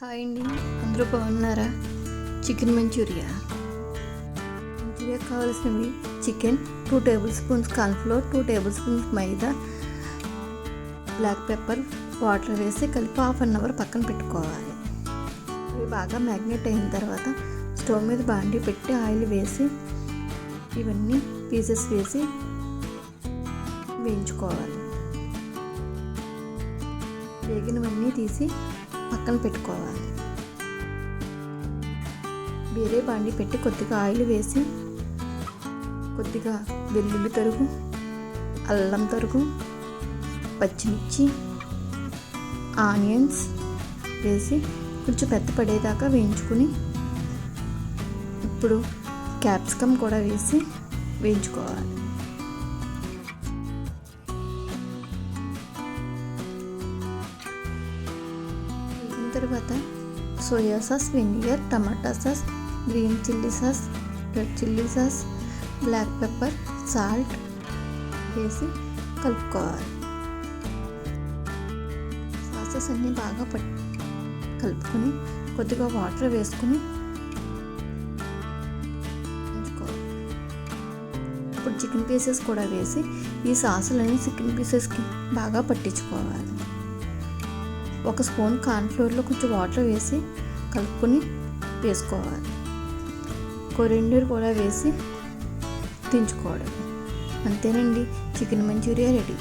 Hi అండి. అందరూ బాగున్నారా? Chicken Manchurian? మంచూరియా కావాల్సినవి chicken two tablespoons cornflour two tablespoons maida black pepper water వేసి కలిపి హాఫ్ అన్ అవర్ పక్కన పెట్టుకోవాలి. ఇవి బాగా మ్యాగ్నెట్ అయిన తర్వాత స్టవ్ మీద బాండి పెట్టి ఆయిల్ వేసి ఇవన్నీ పీసెస్ వేసి వేయించుకోవాలి. వేగినవన్నీ తీసి పక్కన పెట్టుకోవాలి. వేరే బాండి పెట్టి కొద్దిగా ఆయిల్ వేసి కొద్దిగా వెల్లుల్లి తరుగు అల్లం తరుగు పచ్చిమిర్చి ఆనియన్స్ వేసి కొంచెం పెద్ద పడేదాకా వేయించుకుని ఇప్పుడు క్యాప్సికమ్ కూడా వేసి వేయించుకోవాలి. తర్వాత soya sauce vinegar tomato sauce green chilli sauce red chilli sauce black pepper salt వేసి కలుపుకోవాలి. సాసెస్ అన్నీ బాగా పట్ కలుపుకొని కొద్దిగా వాటర్ వేసుకుని ఇప్పుడు చికెన్ పీసెస్ కూడా వేసి ఈ సాసులని చికెన్ పీసెస్కి బాగా పట్టించుకోవాలి. ఒక స్పూన్ కార్న్ఫ్లోర్లో కొంచెం వాటర్ వేసి కలుపుకొని వేసుకోవాలి. కొరిండూరు కూడా వేసి దించుకోవడం. అంతేనండి. Chicken Manchurian ready.